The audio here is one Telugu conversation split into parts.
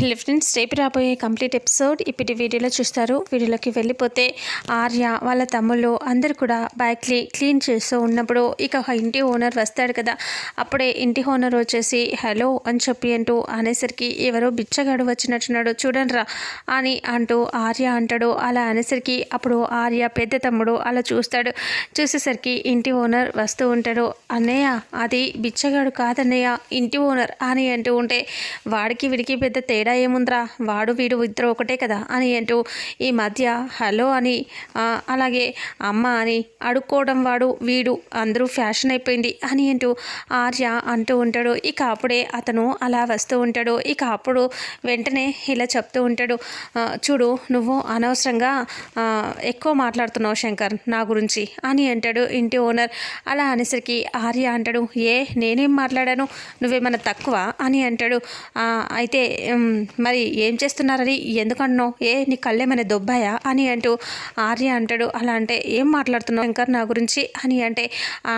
హలో ఫ్రెండ్స్ రేపు రాబోయే కంప్లీట్ ఎపిసోడ్ ఇప్పటి వీడియోలో చూస్తారు. వీడియోలోకి వెళ్ళిపోతే ఆర్య వాళ్ళ తమ్ముళ్ళు అందరు కూడా బైక్ని క్లీన్ చేస్తూ ఉన్నప్పుడు ఇక ఇంటి ఓనర్ వస్తాడు కదా. అప్పుడే ఇంటి ఓనర్ వచ్చేసి హలో అని చెప్పి అంటూ అనేసరికి ఎవరో బిచ్చగాడు వచ్చినట్టున్నాడు చూడండిరా అని అంటూ ఆర్య అంటాడు. అలా అనేసరికి అప్పుడు ఆర్య పెద్ద తమ్ముడు అలా చూస్తాడు. చూసేసరికి ఇంటి ఓనర్ వస్తూ ఉంటాడు. అన్నయ్య అది బిచ్చగాడు కాదన్నయ్య ఇంటి ఓనర్ అని అంటూ ఉంటే వాడికి వీడికి పెద్ద తేడా ఏముందిరా? వాడు వీడు ఇద్దరు ఒకటే కదా అని అంటూ ఈ మధ్య హలో అని అలాగే అమ్మ అని అడుక్కోవడం వాడు వీడు అందరూ ఫ్యాషన్ అయిపోయింది అని అంటూ ఆర్య అంటూ ఉంటాడు. ఇక అప్పుడే అతను అలా వస్తూ ఉంటాడు. ఇక అప్పుడు వెంటనే ఇలా చెప్తూ ఉంటాడు. చూడు నువ్వు అనవసరంగా ఎక్కువ మాట్లాడుతున్నావు శంకర్ నా గురించి అని అంటాడు ఇంటి ఓనర్. అలా అనేసరికి ఆర్య అంటాడు ఏ నేనేం మాట్లాడాను? నువ్వేమన్నా తక్కువ? అని అంటాడు. అయితే మరి ఏం చేస్తున్నారని ఎందుకంటున్నావు ఏ నీ కళ్ళేమైనా దొబ్బాయా? అని అంటూ ఆర్య అంటాడు. అలా అంటే ఏం మాట్లాడుతున్నావు శంకర్ నా గురించి? అని అంటే ఆ,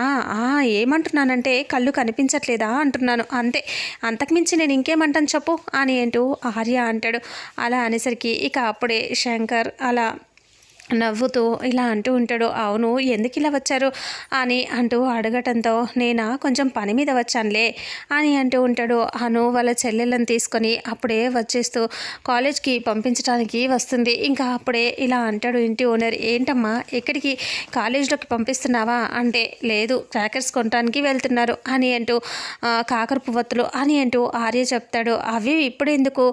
ఏమంటున్నానంటే కళ్ళు కనిపించట్లేదా అంటున్నాను. అంతే అంతకుమించి నేను ఇంకేమంటాను చెప్పు అని అంటూ ఆర్య అంటాడు. అలా అనేసరికి ఇక అప్పుడే శంకర్ అలా నవ్వుతూ ఇలా అంటూ ఉంటాడు అవును ఎందుకు ఇలా వచ్చారు? అని అంటూ అడగటంతో నేనా? కొంచెం పని మీద వచ్చానులే అని అంటూ ఉంటాడు. అను వాళ్ళ చెల్లెళ్ళని తీసుకొని అప్పుడే వచ్చేస్తూ కాలేజ్కి పంపించడానికి వస్తుంది. ఇంకా అప్పుడే ఇలా అంటాడు ఇంటి ఓనర్ ఏంటమ్మా ఎక్కడికి? కాలేజ్లోకి పంపిస్తున్నావా? అంటే లేదు క్రాకర్స్ కొనడానికి వెళ్తున్నారు అని అంటూ కాకర పువ్వత్తులు అని అంటూ ఆర్య చెప్తాడు. అవి ఇప్పుడు ఎందుకు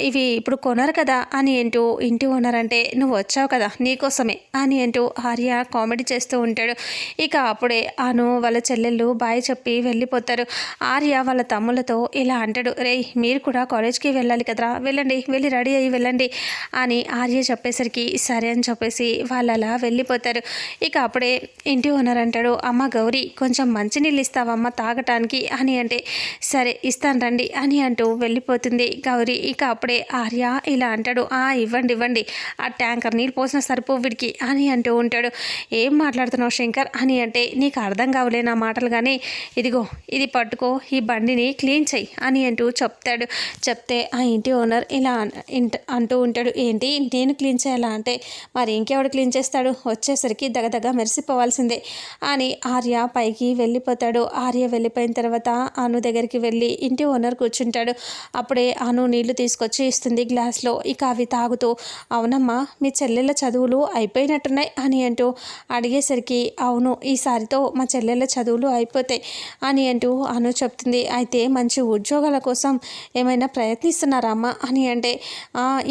ఇవి ఇప్పుడు కొనరు కదా అని అంటూ ఇంటి ఓనర్ అంటే నువ్వు వచ్చావు కదా నీకోసమే అని అంటూ ఆర్య కామెడీ చేస్తూ ఉంటాడు. ఇక అప్పుడే అను వాళ్ళ చెల్లెళ్ళు బాయ్ చెప్పి వెళ్ళిపోతారు. ఆర్య వాళ్ళ తమ్ములతో ఇలా అంటాడు రేయ్ మీరు కూడా కాలేజ్కి వెళ్ళాలి కదరా? వెళ్ళండి వెళ్ళి రెడీ అయ్యి వెళ్ళండి. అని ఆర్య చెప్పేసరికి సరే అని చెప్పేసి వాళ్ళు అలా వెళ్ళిపోతారు. ఇక అప్పుడే ఇంటి ఓనర్ అంటాడు అమ్మ గౌరీ కొంచెం మంచినీళ్ళు ఇస్తావమ్మ తాగటానికి అని అంటే సరే ఇస్తాను రండి అని అంటూ వెళ్ళిపోతుంది గౌరీ. ఇక అప్పుడే ఆర్య ఇలా అంటాడు ఆ ఇవ్వండి ఇవ్వండి. ఆ ట్యాంకర్ నీళ్ళు పోసి పోసిన సరిపో వీడికి. అని అంటూ ఉంటాడు. ఏం మాట్లాడుతున్నావు శంకర్? అని అంటే నీకు అర్థం కావలే నా మాటలు కానీ ఇదిగో ఇది పట్టుకో ఈ బండిని క్లీన్ చెయ్యి అని అంటూ చెప్తాడు. చెప్తే ఆ ఇంటి ఓనర్ ఇలా ఇంట- అంటూ ఉంటాడు. ఏంటి? నేను క్లీన్ చేయాలా? అంటే మరి ఇంకెవడు క్లీన్ చేస్తాడు? వచ్చేసరికి దగదగ మెరిసిపోవాల్సిందే అని ఆర్య పైకి వెళ్ళిపోతాడు. ఆర్య వెళ్ళిపోయిన తర్వాత అను దగ్గరికి వెళ్ళి ఇంటి ఓనర్ కూర్చుంటాడు. అప్పుడే అను నీళ్ళు తీసుకొచ్చి ఇస్తుంది గ్లాస్లో. ఇక అవి తాగుతూ అవునమ్మా మీ చెల్లెళ్ళ చదువులు అయిపోయినట్టున్నాయి అని అంటూ అడిగేసరికి అవును ఈసారితో మా చెల్లెళ్ళ చదువులు అయిపోతాయి అని అంటూ అను చెప్తుంది. అయితే మంచి ఉద్యోగాల కోసం ఏమైనా ప్రయత్నిస్తున్నారా అమ్మ? అని అంటే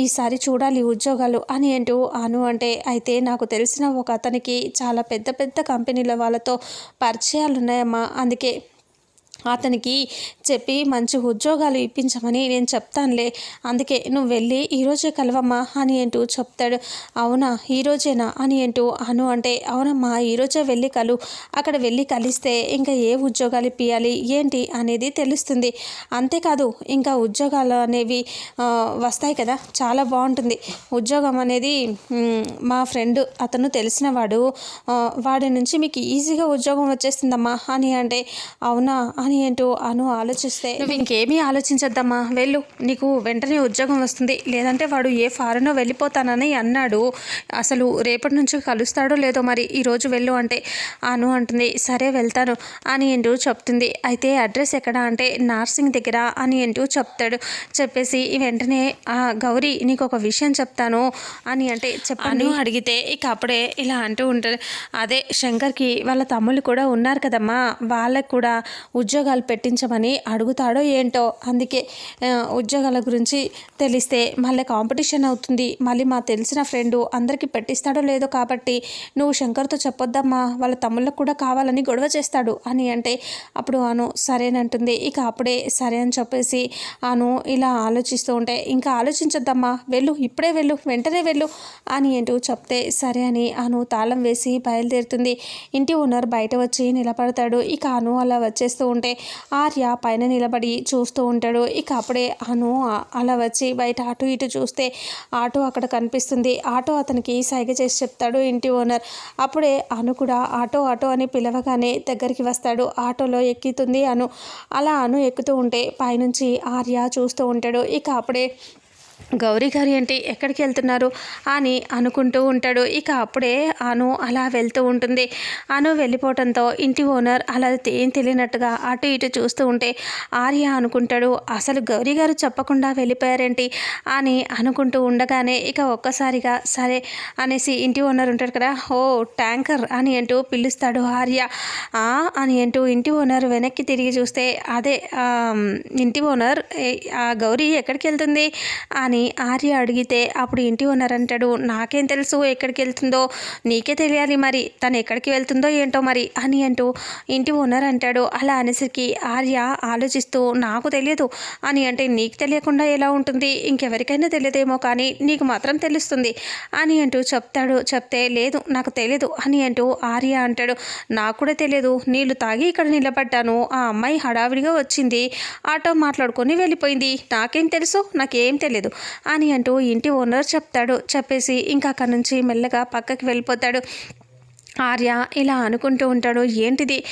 ఈసారి చూడాలి ఉద్యోగాలు అని అంటూ అను అంటే అయితే నాకు తెలిసిన ఒక అతనికి చాలా పెద్ద పెద్ద కంపెనీల వాళ్ళతో పరిచయాలు ఉన్నాయమ్మా అందుకే అతనికి చెప్పి మంచి ఉద్యోగాలు ఇప్పించమని నేను చెప్తానులే. అందుకే నువ్వు వెళ్ళి ఈరోజే కలవమ్మా అని అంటూ చెప్తాడు. అవునా ఈరోజేనా అని అంటూ అను అంటే అవునమ్మా ఈరోజే వెళ్ళి కలు. అక్కడ వెళ్ళి కలిస్తే ఇంకా ఏ ఉద్యోగాలు ఇప్పియాలి ఏంటి అనేది తెలుస్తుంది. అంతేకాదు ఇంకా ఉద్యోగాలు అనేవి వస్తాయి కదా చాలా బాగుంటుంది. ఉద్యోగం అనేది మా ఫ్రెండ్ అతను తెలిసినవాడు వాడి నుంచి మీకు ఈజీగా ఉద్యోగం వచ్చేస్తుందమ్మా అని అంటే అవునా అని అంటూ అను ఆలోచిస్తే నువ్వు ఇంకేమీ ఆలోచించొద్దమ్మా. వెళ్ళు. నీకు వెంటనే ఉద్యోగం వస్తుంది. లేదంటే వాడు ఏ ఫారెనో వెళ్ళిపోతానని అన్నాడు. అసలు రేపటి నుంచి కలుస్తాడో లేదో మరి ఈరోజు వెళ్ళు అంటే అను అంటుంది. సరే వెళ్తాను అని అంటూ చెప్తుంది. అయితే అడ్రస్ ఎక్కడ అంటే నార్సింగ్ దగ్గర అని అంటూ చెప్తాడు. చెప్పేసి వెంటనే ఆ గౌరీ నీకు ఒక విషయం చెప్తాను అని అంటే చెప్పాను అడిగితే ఇక అప్పుడే ఇలా అంటూ ఉంటాడు. అదే శంకర్కి వాళ్ళ తమ్ముళ్ళు కూడా ఉన్నారు కదమ్మా. వాళ్ళకు కూడా ఉద్యోగాలు పెట్టించమని అడుగుతాడో ఏంటో అందుకే ఉద్యోగాల గురించి తెలిస్తే మళ్ళీ కాంపిటీషన్ అవుతుంది. మళ్ళీ మా తెలిసిన ఫ్రెండు అందరికీ పెట్టిస్తాడో లేదో కాబట్టి నువ్వు శంకర్తో చెప్పొద్దమ్మా వాళ్ళ తమ్ముళ్ళకు కూడా కావాలని గొడవ చేస్తాడు అని అంటే అప్పుడు అను సరేనంటుంది. ఇక అప్పుడే సరే అని చెప్పేసి అను ఇలా ఆలోచిస్తూ ఉంటే ఇంకా ఆలోచించొద్దమ్మా వెళ్ళు ఇప్పుడే వెళ్ళు వెంటనే వెళ్ళు అని ఏంటో చెప్తే సరే అని అను తాళం వేసి బయలుదేరుతుంది. ఇంటి ఓనర్ బయట వచ్చి నిలబడతాడు. ఇక అను అలా వచ్చేస్తూ ఉంటే ఆర్య పైన నిలబడి చూస్తూ ఉంటాడు. ఇక అప్పుడే అను అలా వచ్చి బయట అటు ఇటు చూస్తే ఆటో అక్కడ కనిపిస్తుంది. ఆటో అతనికి సైగ చేసి చెప్తాడు ఇంటి ఓనర్. అప్పుడే అను కూడా ఆటో ఆటో అని పిలవగానే దగ్గరికి వస్తాడు. ఆటోలో ఎక్కుతుంది అను. అలా అను ఎక్కుతూ ఉంటే పైనుంచి ఆర్య చూస్తూ ఉంటాడు. ఇక అప్పుడే గౌరీ గారు ఏంటి ఎక్కడికి వెళ్తున్నారు? అని అనుకుంటూ ఉంటాడు. ఇక అప్పుడే అను అలా వెళ్తూ ఉంటుంది. అను వెళ్ళిపోవడంతో ఇంటి ఓనర్ అలా ఏం తెలియనట్టుగా అటు ఇటు చూస్తూ ఉంటే ఆర్య అనుకుంటాడు అసలు గౌరీ గారు చెప్పకుండా వెళ్ళిపోయారేంటి? అని అనుకుంటూ ఉండగానే ఇక ఒక్కసారిగా సరే అనేసి ఇంటి ఓనర్ ఉంటాడు కదా ఓ ట్యాంకర్ అని అంటూ పిలుస్తాడు ఆర్య. "ఆ" అని అంటూ ఇంటి ఓనర్ వెనక్కి తిరిగి చూస్తే అదే ఇంటి ఓనర్ ఆ గౌరీ ఎక్కడికి వెళ్తుంది? అని ఆర్య అడిగితే అప్పుడు ఇంటి ఓనర్ అంటాడు నాకేం తెలుసు ఎక్కడికి వెళ్తుందో నీకే తెలియాలి మరి తను ఎక్కడికి వెళ్తుందో ఏంటో మరి అని అంటూ ఇంటి ఓనర్ అంటాడు. అలా అనేసరికి ఆర్య ఆలోచిస్తూ నాకు తెలియదు అని అంటే నీకు తెలియకుండా ఎలా ఉంటుంది? ఇంకెవరికైనా తెలియదేమో కానీ నీకు మాత్రం తెలుస్తుంది అని అంటూ చెప్తాడు. చెప్తే లేదు నాకు తెలియదు అని అంటూ ఆర్య అంటాడు. నాకు కూడా తెలియదు నీళ్ళు తాగి ఇక్కడ నిలబడ్డాను ఆ అమ్మాయి హడావిడిగా వచ్చింది ఆటో మాట్లాడుకొని వెళ్ళిపోయింది నాకేం తెలుసు నాకేం తెలియదు అని అంటూ ఇంటి ఓనర్ చెప్తాడు. చెప్పేసి ఇంకా అక్కడి నుంచి మెల్లగా పక్కకి వెళ్ళిపోతాడు. ఆర్య ఇలా అనుకుంటూ ఉంటాడు ఏంటిది?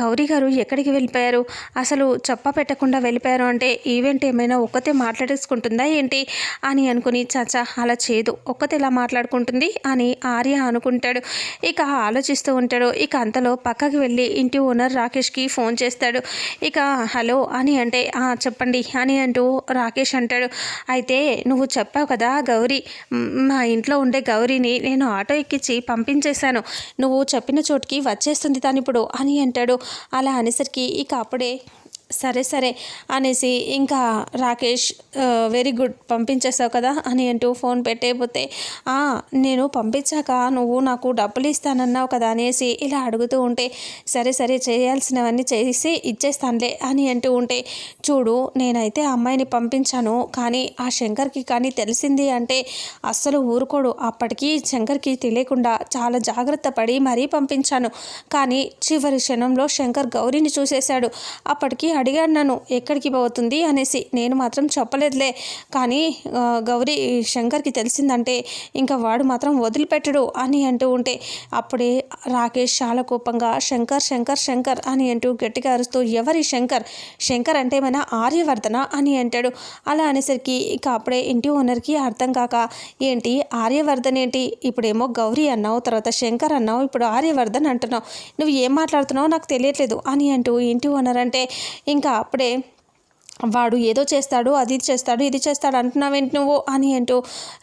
గౌరీ గారు ఎక్కడికి వెళ్ళిపోయారు? అసలు చెప్ప పెట్టకుండా వెళ్ళిపోయారు అంటే ఈవెంట్ ఏమైనా ఒక్కతే మాట్లాడేసుకుంటుందా ఏంటి? అని అనుకుని చాచా అలా చేయదు. ఒక్కతే ఇలా మాట్లాడుకుంటుంది అని ఆర్య అనుకుంటాడు. ఇక ఆలోచిస్తూ ఉంటాడు. ఇక అంతలో పక్కకి వెళ్ళి ఇంటి ఓనర్ రాకేష్కి ఫోన్ చేస్తాడు. ఇక హలో అని అంటే చెప్పండి అని అంటూ రాకేష్ అంటాడు. అయితే నువ్వు చెప్పావు కదా గౌరీ మా ఇంట్లో ఉండే గౌరీని నేను ఆటో ఎక్కించి పంపించేశాను. నువ్వు చెప్పిన చోటుకి వచ్చేస్తుంది తను ఇప్పుడు అని అంటాడు. అలా అనేసరికి ఇక అప్పుడే సరే సరే అనేసి ఇంకా రాకేష్ వెరీ గుడ్ పంపించేసావు కదా అని అంటూ ఫోన్ పెట్టేపోతే నేను పంపించాక నువ్వు నాకు డబ్బులు ఇస్తానన్నావు కదా అనేసి ఇలా అడుగుతూ ఉంటే సరే సరే చేయాల్సినవన్నీ చేసి ఇచ్చేస్తానులే అని అంటూ ఉంటే చూడు నేనైతే అమ్మాయిని పంపించాను కానీ ఆ శంకర్కి కానీ తెలిసింది అంటే అస్సలు ఊరుకోడు. అప్పటికీ శంకర్కి తెలియకుండా చాలా జాగ్రత్త పడి మరీ పంపించాను. కానీ చివరి క్షణంలో శంకర్ గౌరీని చూసేశాడు. అప్పటికి అడిగాడు నన్ను ఎక్కడికి పోతుంది? అనేసి. నేను మాత్రం చెప్పలేదులే. కానీ గౌరీ శంకర్కి తెలిసిందంటే ఇంకా వాడు మాత్రం వదిలిపెట్టడు అని అంటూ ఉంటే అప్పుడే రాకేష్ చాలా కోపంగా శంకర్ శంకర్ శంకర్ అని అంటూ గట్టిగా అరుస్తూ ఎవరి శంకర్? శంకర్ అంటే మన ఆర్యవర్ధన అని అంటాడు. అలా అనేసరికి ఇక అప్పుడే ఇంటి ఓనర్కి అర్థం కాక ఏంటి ఆర్యవర్ధన్ ఏంటి? ఇప్పుడేమో గౌరీ అన్నావు తర్వాత శంకర్ అన్నావు ఇప్పుడు ఆర్యవర్ధన్ అంటున్నావు. నువ్వు ఏం మాట్లాడుతున్నావో నాకు తెలియట్లేదు అని అంటూ ఇంటి ఓనర్ అంటే ఇంకా అప్పుడే వాడు ఏదో చేస్తాడు అది చేస్తాడు ఇది చేస్తాడు అంటున్నావేంటి నువ్వు అని అంటూ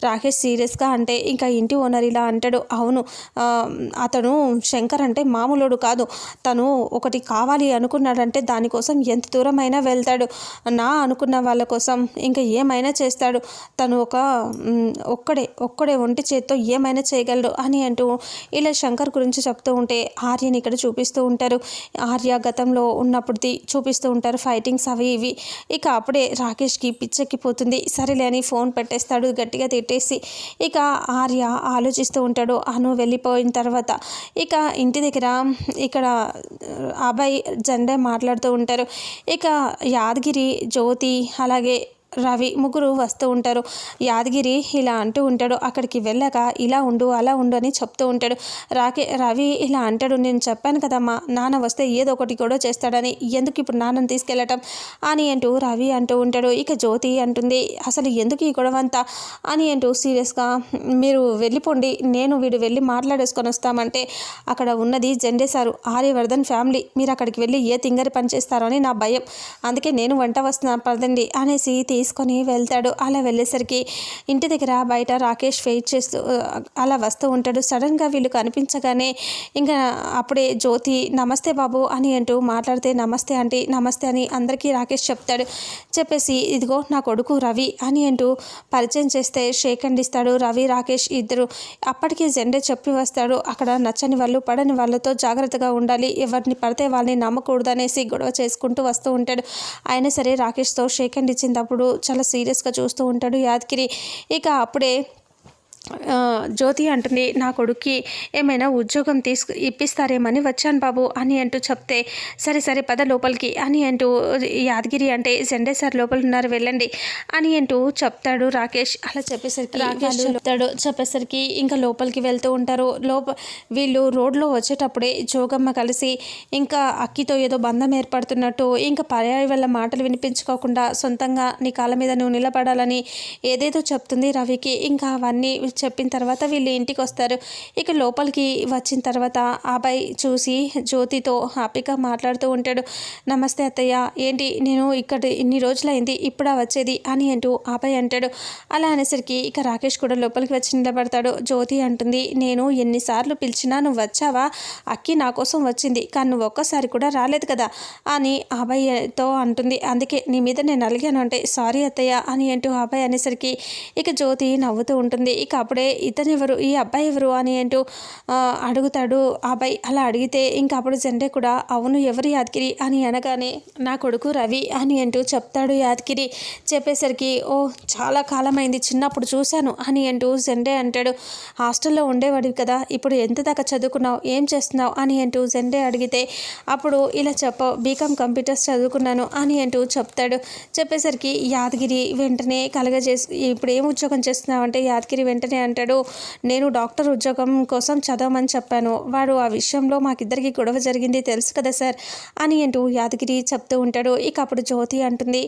రాకేష్ సీరియస్గా అంటే ఇంకా ఇంటి ఓనర్ ఇలా అంటాడు. అవును అతను శంకర్ అంటే మామూలుడు కాదు. తను ఒకటి కావాలి అనుకున్నాడంటే దానికోసం ఎంత దూరమైనా వెళ్తాడు. నా అనుకున్న వాళ్ళ కోసం ఇంకా ఏమైనా చేస్తాడు. తను ఒక ఒక్కడే ఒక్కడే ఒంటి చేత్తో ఏమైనా చేయగలడు అని అంటూ ఇలా శంకర్ గురించి చెప్తూ ఉంటే ఆర్యని ఇక్కడ చూపిస్తూ ఉంటారు. ఆర్య గతంలో ఉన్నప్పటిది చూపిస్తూ ఉంటారు. ఫైటింగ్స్ అవి ఇవి. ఇక అప్పుడే రాకేష్కి పిచ్చెక్కిపోతుంది. సరేలే అని ఫోన్ పెట్టేస్తాడు. గట్టిగా తిట్టేసి ఇక ఆర్య ఆలోచిస్తూ ఉంటాడు. అను వెళ్ళిపోయిన తర్వాత ఇక ఇంటి దగ్గర ఇక్కడ అబ్బాయి జెండా మాట్లాడుతూ ఉంటారు. ఇక యాదగిరి జ్యోతి అలాగే రవి ముగ్గురు వస్తూ ఉంటారు. యాదగిరి ఇలా అంటూ ఉంటాడు. అక్కడికి వెళ్ళాక ఇలా ఉండు అలా ఉండు అని చెప్తూ ఉంటాడు. రాకే రవి ఇలా అంటాడు. నేను చెప్పాను కదమ్మా నాన్న వస్తే ఏదో ఒకటి గొడవ చేస్తాడని ఎందుకు ఇప్పుడు నాన్నని తీసుకెళ్ళటం అని అంటూ రవి అంటూ ఉంటాడు. ఇక జ్యోతి అంటుంది అసలు ఎందుకు ఈ గొడవ అంతా అని అంటూ సీరియస్గా మీరు వెళ్ళిపోండి నేను వీడు వెళ్ళి మాట్లాడేసుకొని వస్తామంటే అక్కడ ఉన్నది జెండేశారు ఆర్యవర్ధన్ ఫ్యామిలీ. మీరు అక్కడికి వెళ్ళి ఏ తింగరి పనిచేస్తారో అని నా భయం. అందుకే నేను వంట వస్తున్నా పదండి అనేసి తీసుకొని వెళ్తాడు. అలా వెళ్ళేసరికి ఇంటి దగ్గర బయట రాకేష్ వెయిట్ చేస్తూ అలా వస్తూ ఉంటాడు. సడన్గా వీళ్ళు కనిపించగానే ఇంకా అప్పుడే జ్యోతి నమస్తే బాబు అని అంటూ మాట్లాడితే నమస్తే అంటే నమస్తే అని అందరికీ రాకేష్ చెప్తాడు. చెప్పేసి ఇదిగో నా కొడుకు రవి అని అంటూ పరిచయం చేస్తే షేక్ అండ్ ఇస్తాడు. రవి రాకేష్ ఇద్దరు అప్పటికే జెండే చెప్పి వస్తాడు. అక్కడ నచ్చని వాళ్ళు పడని వాళ్ళతో జాగ్రత్తగా ఉండాలి. ఎవరిని పడితే వాళ్ళని నమ్మకూడదు అనేసి గొడవ చేసుకుంటూ వస్తూ ఉంటాడు. అయినా సరే రాకేష్తో షేక్ అండ్ ఇచ్చినప్పుడు చాలా సీరియస్గా చూస్తూ ఉంటాడు యాదగిరి. ఇక అప్పుడే జ్యోతి అంటుంది నా కొడుక్కి ఏమైనా ఉద్యోగం తీసుకు ఇప్పిస్తారేమని వచ్చాను బాబు అని అంటూ చెప్తే సరే సరే పద లోపలికి అని అంటూ యాదగిరి అంటే సండే సార్ లోపల ఉన్నారు వెళ్ళండి అని అంటూ చెప్తాడు రాకేష్. అలా చెప్పేసరికి రాకేష్ చెప్తాడు చెప్పేసరికి ఇంకా లోపలికి వెళ్తూ ఉంటారు. లోప వీళ్ళు రోడ్లో వచ్చేటప్పుడే జోగమ్మ కలిసి ఇంకా అక్కితో ఏదో బంధం ఏర్పడుతున్నట్టు ఇంకా పర్యాయ వల్ల మాటలు వినిపించుకోకుండా సొంతంగా నీ కాళ్ళ మీద నువ్వు నిలబడాలని ఏదేదో చెప్తుంది రవికి. ఇంకా అవన్నీ చెప్పిన తర్వాత వీళ్ళు ఇంటికి వస్తారు. ఇక లోపలికి వచ్చిన తర్వాత అబ్బాయి చూసి జ్యోతితో హ్యాపీగా మాట్లాడుతూ ఉంటాడు. నమస్తే అత్తయ్య ఏంటి నేను ఇక్కడ ఇన్ని రోజులైంది ఇప్పుడా వచ్చేది అని అంటూ అబ్బాయి అంటాడు. అలా అనేసరికి ఇక రాకేష్ కూడా లోపలికి వచ్చి నిలబడతాడు. జ్యోతి అంటుంది నేను ఎన్నిసార్లు పిలిచినా నువ్వు వచ్చావా? అక్కి నా కోసం వచ్చింది కానీ నువ్వు ఒక్కసారి కూడా రాలేదు కదా అని అబ్బాయితో అంటుంది. అందుకే నీ మీద నేను అలిగాను అంటే సారీ అత్తయ్య అని అంటూ ఆ అబ్బాయి అనేసరికి ఇక జ్యోతి నవ్వుతూ ఉంటుంది. ఇక అప్పుడే ఇతనెవరు ఎవరు ఈ అబ్బాయి ఎవరు అని అంటూ అడుగుతాడు. ఆ అబ్బాయి అలా అడిగితే ఇంకా అప్పుడు జెండే కూడా అవును ఎవరు యాదగిరి? అని అనగానే నా కొడుకు రవి అని అంటూ చెప్తాడు యాదగిరి. చెప్పేసరికి ఓ చాలా కాలమైంది చిన్నప్పుడు చూశాను అని అంటూ జెండే అంటాడు. హాస్టల్లో ఉండేవాడివి కదా ఇప్పుడు ఎంత దాకా చదువుకున్నావు ఏం చేస్తున్నావు? అని అంటూ జెండే అడిగితే అప్పుడు ఇలా చెప్ప బీకామ్ కంప్యూటర్స్ చదువుకున్నాను అని అంటూ చెప్తాడు. చెప్పేసరికి యాదగిరి వెంటనే కలగజేసి ఇప్పుడు ఏం ఉద్యోగం చేస్తున్నావు? అంటే యాదగిరి వెంటనే అంటాడు నేను డాక్టర్ ఉద్యోగం కోసం చదవమని చెప్పాను. వాడు ఆ విషయంలో మాకిద్దరికి గొడవ జరిగింది తెలుసు కదా సార్ అని అంటూ యాదగిరి చెప్తూ ఉంటాడు. ఇక అప్పుడు జ్యోతి అంటుంది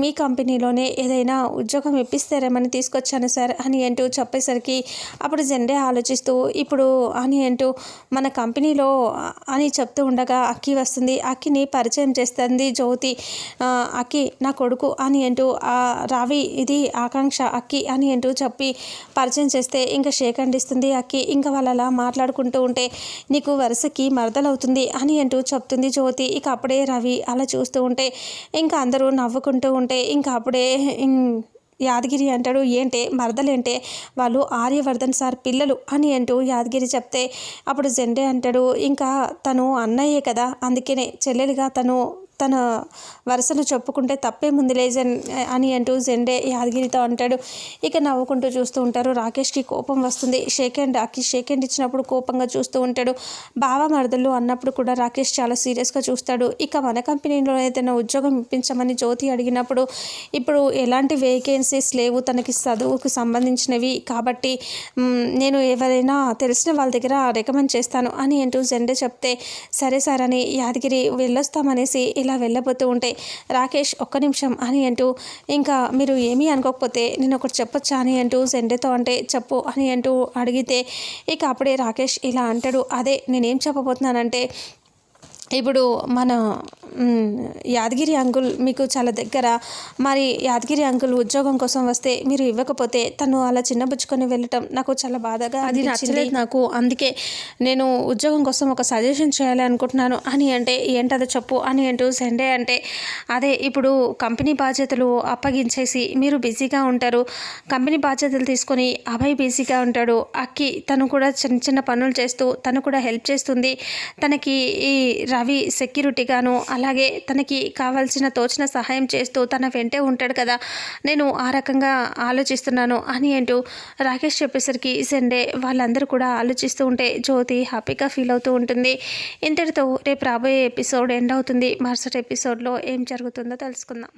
మీ కంపెనీలోనే ఏదైనా ఉద్యోగం ఇప్పిస్తారేమని తీసుకొచ్చాను సార్ అని అంటూ చెప్పేసరికి అప్పుడు జెండే ఆలోచిస్తూ ఇప్పుడు అని అంటూ మన కంపెనీలో అని చెప్తూ ఉండగా అక్కి వస్తుంది. అక్కిని పరిచయం చేస్తుంది జ్యోతి. అక్కి నా కొడుకు అని అంటూ రావి ఇది ఆకాంక్ష అక్కి అని అంటూ చెప్పి పరిచయం చేస్తే ఇంకా షేక్ ఇస్తుంది అక్కి ఇంకా వాళ్ళు అలా మాట్లాడుకుంటూ ఉంటే నీకు వరుసకి మరదలవుతుంది అని అంటూ చెప్తుంది జ్యోతి. ఇక అప్పుడే రవి అలా చూస్తూ ఉంటే ఇంకా అందరూ నవ్వుకుంటూ ఉంటే ఇంకా అప్పుడే యాదగిరి అంటాడు ఏంటే మరదలేంటే వాళ్ళు ఆర్యవర్ధన్ సార్ పిల్లలు అని అంటూ యాదగిరి చెప్తే అప్పుడు జెండే అంటాడు ఇంకా తను అన్నయ్యే కదా అందుకనే చెల్లెలుగా తను తన వరుసను చెప్పుకుంటే తప్పే ముందు లేజన్ అని అంటూ జెండే యాదగిరితో అంటాడు. ఇక నవ్వుకుంటూ చూస్తూ ఉంటారు. రాకేష్కి కోపం వస్తుంది. షేక్ హ్యాండ్ అక్కి షేక్ హ్యాండ్ ఇచ్చినప్పుడు కోపంగా చూస్తూ ఉంటాడు. బావ మరదలు అన్నప్పుడు కూడా రాకేష్ చాలా సీరియస్గా చూస్తాడు. ఇక మన కంపెనీలో ఏదైనా ఉద్యోగం ఇప్పించమని జ్యోతి అడిగినప్పుడు ఇప్పుడు ఎలాంటి వేకెన్సీస్ లేవు. తనకి చదువుకు సంబంధించినవి. కాబట్టి నేను ఎవరైనా తెలిసిన వాళ్ళ దగ్గర రికమెండ్ చేస్తాను అని అంటూ జెండే చెప్తే సరే సార్ అని యాదగిరి వెళ్ళొస్తామనేసి ఇలా వెళ్ళబోతూ ఉంటే రాకేష్ ఒక్క నిమిషం అని అంటూ ఇంకా మీరు ఏమీ అనుకోకపోతే నేను ఒకటి చెప్పొచ్చా అని అంటూ జెండేతో అంటే చెప్పు అని అంటూ అడిగితే ఇక అప్పుడే రాకేష్ ఇలా అంటాడు. అదే నేనేం చెప్పబోతున్నానంటే ఇప్పుడు మన యాదగిరి అంకుల్ మీకు చాలా దగ్గర. మరి యాదగిరి అంకుల్ ఉద్యోగం కోసం వస్తే మీరు ఇవ్వకపోతే తను అలా చిన్నబుచ్చుకొని వెళ్ళటం నాకు చాలా బాధగా అది నచ్చలేదు నాకు. అందుకే నేను ఉద్యోగం కోసం ఒక సజెషన్ చేయాలి అనుకుంటున్నాను. అని అంటే ఏంటదో చెప్పు. అని అంటూ సండే అంటే అదే ఇప్పుడు కంపెనీ బాధ్యతలు అప్పగించేసి మీరు బిజీగా ఉంటారు. కంపెనీ బాధ్యతలు తీసుకొని అభయ్ బిజీగా ఉంటాడు. అక్కి తను కూడా చిన్న చిన్న పనులు చేస్తూ తను కూడా హెల్ప్ చేస్తుంది. తనకి ఈ రవి సెక్యూరిటీగాను అలాగే తనకి కావాల్సిన తోచిన సహాయం చేస్తూ తన వెంటే ఉంటాడు కదా. నేను ఆ రకంగా ఆలోచిస్తున్నాను అని అంటూ రాకేష్ చెప్పేసరికి సండే వాళ్ళందరూ కూడా ఆలోచిస్తూ ఉంటే జ్యోతి హ్యాపీగా ఫీల్ అవుతూ ఉంటుంది. ఇంతటితో రేపు రాబోయే ఎపిసోడ్ ఎండ్ అవుతుంది. మరుసటి ఎపిసోడ్లో ఏం జరుగుతుందో తెలుసుకుందాం.